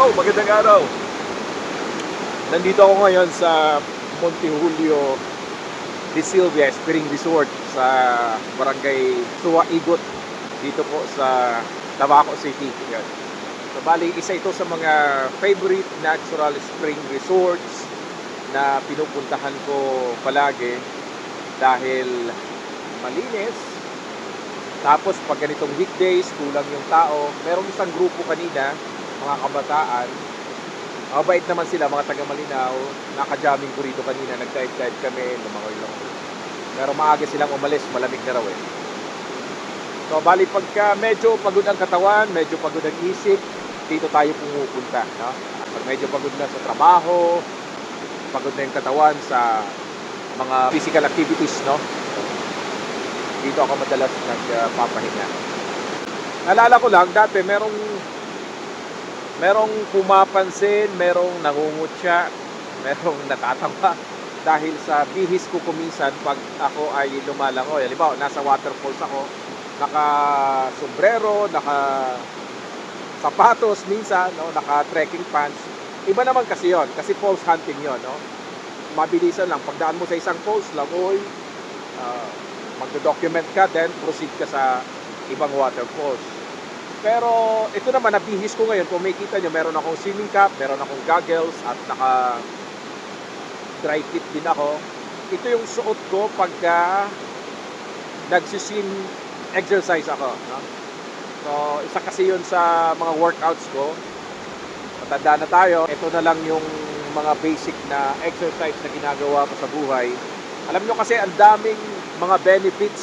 Hello, magandang araw. Nandito ako ngayon sa Monte Julio de Silvia Spring Resort sa Barangay Suwaigot dito po sa Tabaco City. Yan. So bali, isa ito sa mga favorite natural spring resorts na pinupuntahan ko palagi dahil malinis. Tapos pag ganitong weekdays, kulang yung tao. Merong isang grupo kanina, mga kabataan. Mabait naman sila, mga taga Malinaw. Naka-jamming ko rito kanina, nag-dive-dive kami, lumangoy lang. Pero maaga silang umalis, malamig na raw eh. So bali pagka medyo pagod ang katawan, medyo pagod ang isip, dito tayo pumupunta. No? Pag medyo pagod na sa trabaho, pagod na yung katawan sa mga physical activities, no? Dito ako madalas nagpapahinga. Naalala ko lang, dati merong merong pumapansin, merong nangungutya, merong natatawa dahil sa bihis ko kuminsan pag ako ay lumalangoy. Halimbawa, nasa waterfalls ako, naka sombrero, naka sapatos minsan, no, naka trekking pants. Iba naman kasi yon, kasi falls hunting yon, no. Mabilisan lang pagdaan mo sa isang falls, langoy, uh, magdo-document ka, then proceed ka sa ibang waterfalls. Pero ito naman, nabihis ko ngayon. Kung makikita nyo, meron akong swimming cap, meron akong goggles, at naka dry fit din ako. Ito yung suot ko pagka nagsiswim exercise ako. No? So, isa kasi yun sa mga workouts ko. Matanda na tayo. Ito na lang yung mga basic na exercise na ginagawa ko sa buhay. Alam nyo kasi ang daming mga benefits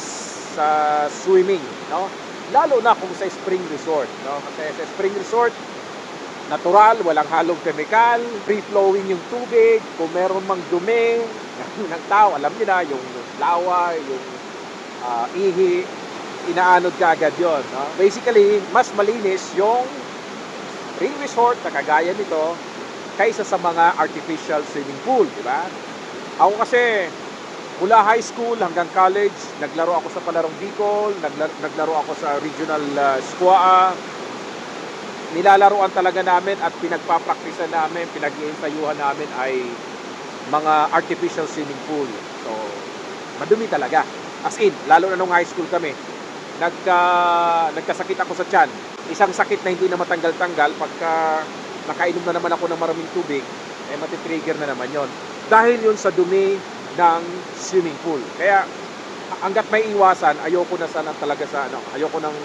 sa swimming. No? Lalo na kung sa spring resort. No? Kasi sa spring resort, natural, walang halong chemical, free-flowing yung tubig, kung meron mang dumi ng tao, alam niyo na, yung lawa, yung ah, ihi, inaanod ka agad yun. No? Basically, mas malinis yung spring resort na kagaya nito kaysa sa mga artificial swimming pool, di ba? Ako kasi, mula high school hanggang college, naglaro ako sa Palarong Bicol, naglaro, naglaro ako sa Regional uh, Squaa, nilalaruan talaga namin at pinagpapraktisan namin, pinag-iensayuhan namin ay mga artificial swimming pool. So, madumi talaga. As in, lalo na nung high school kami, nagka, nagkasakit ako sa tiyan. Isang sakit na hindi na matanggal-tanggal pagka nakainom na naman ako ng maraming tubig, eh matitrigger na naman yon. Dahil yun sa dumi ng swimming pool. Kaya hanggat may iwasan, ayoko na sana talaga sa ano, ayoko nang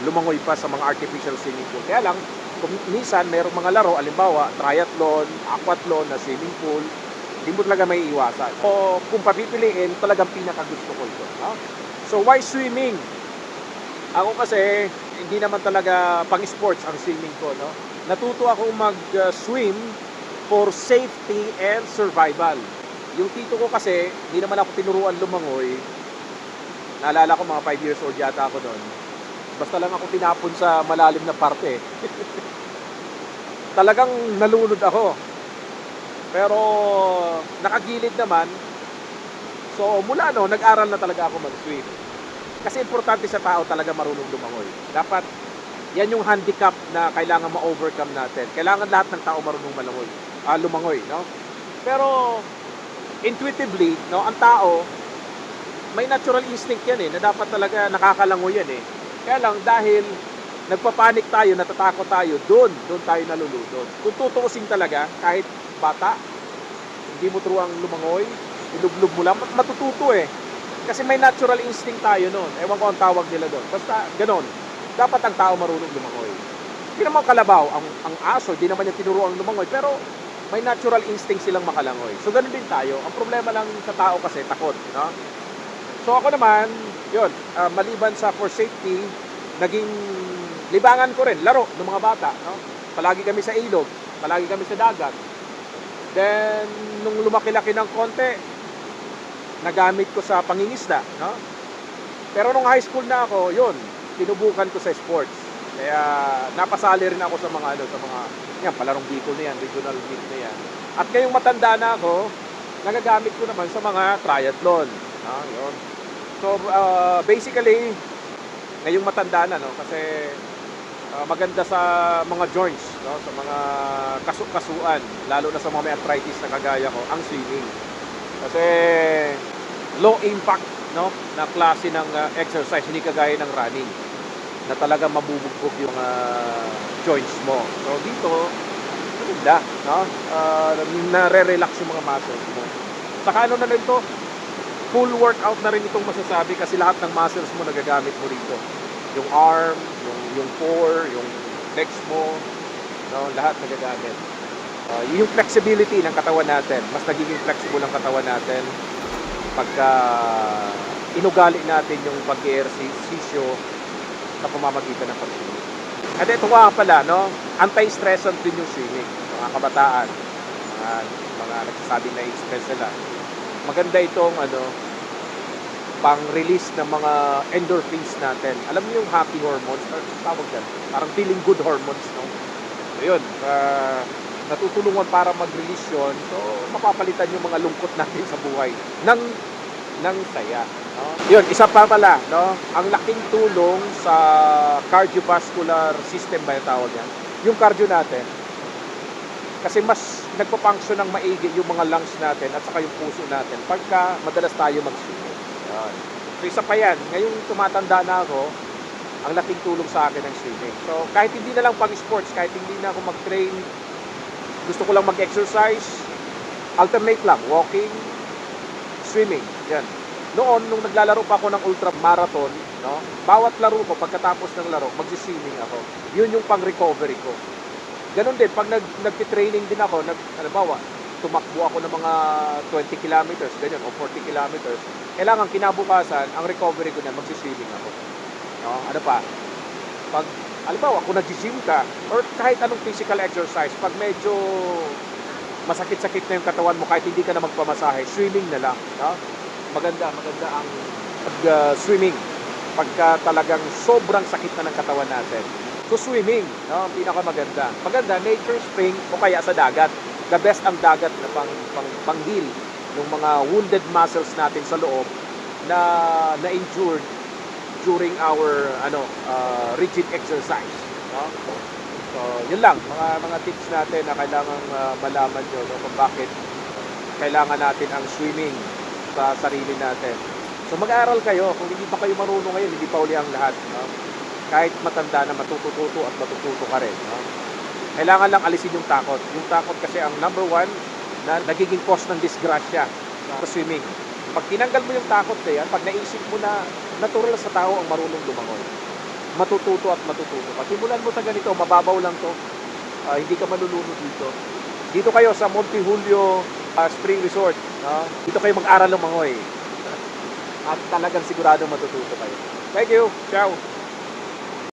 lumangoy pa sa mga artificial swimming pool. Kaya lang, kung minsan mayroong mga laro, alimbawa, triathlon, aquathlon na swimming pool, hindi mo talaga may iwasan. O kung papipiliin, talagang pinakagusto ko ito. No? So why swimming? Ako kasi, hindi naman talaga pang sports ang swimming ko. No? Natuto akong mag-swim for safety and survival. Yung tito ko kasi, hindi naman ako tinuruan lumangoy. Naalala ko mga 5 years old yata ako noon. Basta lang ako tinapon sa malalim na parte. Talagang nalunod ako. Pero nakagilid naman. So mula no, nag-aral na talaga ako mag-swim. Kasi importante sa tao talaga marunong lumangoy. Dapat yan yung handicap na kailangan ma-overcome natin. Kailangan lahat ng tao marunong malangoy, ah, lumangoy, no? Pero intuitively, no, ang tao may natural instinct yan eh, na dapat talaga nakakalangoy yan eh. Kaya lang dahil nagpapanik tayo, natatakot tayo, doon, doon tayo naluludod. Kung tutuusin talaga, kahit bata, hindi mo turuang lumangoy, ilublog mo lang, mat- matututo eh. Kasi may natural instinct tayo noon. Ewan ko ang tawag nila doon. Basta ganon. Dapat ang tao marunong lumangoy. Hindi naman kalabaw, ang, ang aso, di naman yung tinuruang lumangoy, pero may natural instinct silang makalangoy. So ganun din tayo. Ang problema lang sa tao kasi takot, no? So ako naman, yun, ah, maliban sa for safety, naging libangan ko rin, laro ng mga bata, no? Palagi kami sa ilog, palagi kami sa dagat. Then, nung lumaki-laki ng konti, nagamit ko sa pangingisda, no? Pero nung high school na ako, yun, tinubukan ko sa sports. Kaya napasali rin ako sa mga ano, sa mga yan, palarong Bicol na yan, regional meet na yan. At ngayong matanda na ako, nagagamit ko naman sa mga triathlon. No? Yun. So, uh, basically, ngayong matanda na, no? Kasi Ah, maganda sa mga joints, no? sa mga kasuk-kasuan, lalo na sa mga may arthritis na kagaya ko, ang swimming. Kasi low impact no na klase ng ah, exercise, hindi kagaya ng running na talaga mabubugbog yung ah, joints mo. So dito, maganda, no? Ah, nare-relax yung mga muscles mo. Saka ano na rin to, full workout na rin itong masasabi kasi lahat ng muscles mo nagagamit mo rito. Yung arm, yung yung core, yung legs mo, no, lahat nagagamit. Ah, yung flexibility ng katawan natin, mas nagiging flexible ang katawan natin pagka inugali natin yung pag-ehersisyo sa pamamagitan ng pag-swimming. At ito nga pala, no, anti-stressant din yung swimming. Mga kabataan, mga, mga nagsasabi na stress sila. Maganda itong ano, pang-release ng mga endorphins natin. Alam niyo yung happy hormones, or tawag yan, parang feeling good hormones, no? So yun, ah, natutulungan para mag-release yun. So, mapapalitan yung mga lungkot natin sa buhay ng, ng saya. No? Yun, isa pa pala, no? ang laking tulong sa cardiovascular system ba yung tawag yan? Yung cardio natin, kasi mas nagpa-function ng maigi yung mga lungs natin at saka yung puso natin pagka madalas tayo mag-swimming. Yan. So isa pa yan, ngayong tumatanda na ako, ang laking tulong sa akin ng swimming. So kahit hindi na lang pang sports, kahit hindi na ako mag-train, gusto ko lang mag-exercise, alternate lang, walking, swimming. Yan. Noon, nung naglalaro pa ako ng ultra marathon, no, bawat laro ko, pagkatapos ng laro, mag-swimming ako. Yun yung pang-recovery ko. Ganon din, pag nag, nag-training din ako, nag, halimbawa, tumakbo ako ng mga 20 kilometers, ganyan, o 40 kilometers, kailangan kinabukasan, ang recovery ko na, magsiswimming ako. No? Ano pa? Pag, halimbawa, kung nag-gym ka, or kahit anong physical exercise, pag medyo masakit-sakit na yung katawan mo, kahit hindi ka na magpamasahe, swimming na lang. No? Maganda, maganda ang pag-swimming. pagka talagang sobrang sakit na ng katawan natin. So swimming, no, ang pinakamaganda. Maganda, nature spring o kaya sa dagat. The best ang dagat na pang, pang, panghil ng mga wounded muscles natin sa loob na na-injured during our ano uh, rigid exercise. No? So, yun lang, mga mga tips natin na kailangan uh, malaman nyo no, kung bakit kailangan natin ang swimming sa sarili natin. So mag-aaral kayo, kung hindi pa kayo marunong ngayon, hindi pa uli ang lahat. No? Kahit matanda na matututo at matututo ka rin. No? Kailangan lang alisin yung takot. Yung takot kasi ang number one na nagiging cause ng disgrasya sa swimming. Pag tinanggal mo yung takot na yan, pag naisip mo na natural sa tao ang marunong lumangoy, matututo at matututo. Pag simulan mo sa ganito, mababaw lang to. Ah, hindi ka malulunod dito. Dito kayo sa Monte Julio ah, Spring Resort. No? Dito kayo mag-aral lumangoy. At talagang sigurado matututo kayo. Thank you. Ciao.